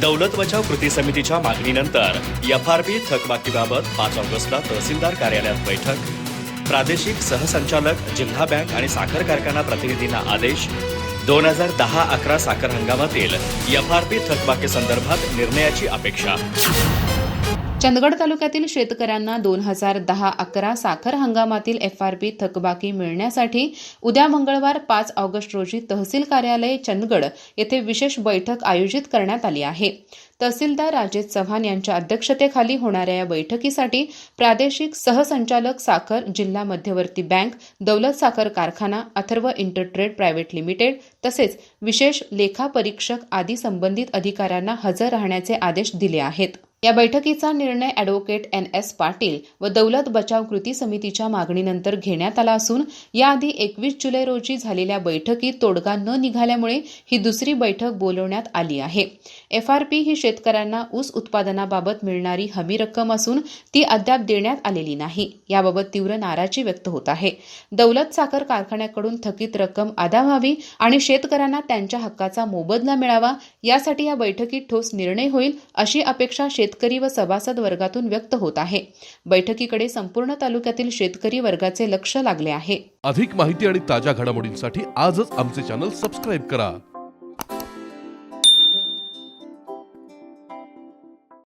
दौलत बचाव कृती समितीच्या मागणीनंतर यफ आर पी थकबाकीबाबत पाच ऑगस्टला तहसीलदार कार्यालयात बैठक. प्रादेशिक सहसंचालक जिल्हा बँक आणि साखर कारखाना प्रतिनिधींना आदेश. दोन हजार दहा अकरा साखर हंगामातील यफ आर पी थकबाकी संदर्भात निर्णयाची अपेक्षा. चंदगड तालुक्यातील शेतकऱ्यांना दोन हजार दहा अकरा साखर हंगामातील एफ आर पी थकबाकी मिळण्यासाठी उद्या मंगळवार पाच ऑगस्ट रोजी तहसील कार्यालय चंदगड येथे विशेष बैठक आयोजित करण्यात आली आहे. तहसीलदार राजेश चव्हाण यांच्या अध्यक्षतेखाली होणाऱ्या या बैठकीसाठी प्रादेशिक सहसंचालक साखर जिल्हा मध्यवर्ती बँक दौलत साखर कारखाना अथर्व इंटरट्रेड प्रायव्हेट लिमिटेड तसेच विशेष लेखापरीक्षक आदी संबंधित अधिकाऱ्यांना हजर राहण्याचे आदेश दिले आहेत. या बैठकीचा निर्णय अॅडव्होकेट एन एस पाटील व दौलत बचाव कृती समितीच्या मागणीनंतर घेण्यात आला असून याआधी एकवीस जुलै रोजी झालेल्या बैठकीत तोडगा न निघाल्यामुळे ही दुसरी बैठक बोलवण्यात आली आहे. एफआरपी ही शेतकऱ्यांना ऊस उत्पादनाबाबत मिळणारी हमी रक्कम असून ती अद्याप देण्यात आलेली नाही. याबाबत तीव्र नाराजी व्यक्त होत आहे. दौलत साखर कारखान्याकडून थकीत रक्कम अदा व्हावी आणि शेतकऱ्यांना त्यांच्या हक्काचा मोबदला मिळावा यासाठी या बैठकीत ठोस निर्णय होईल अशी अपेक्षा शेत शेतकरी व सभासद वर्गातून व्यक्त होत आहे. बैठकीकडे संपूर्ण तालुक्यातील शेतकरी वर्गाचे लक्ष लागले आहे. अधिक माहिती आणि ताज्या घडामोडींसाठी आजच आमचे चॅनल सबस्क्राईब करा.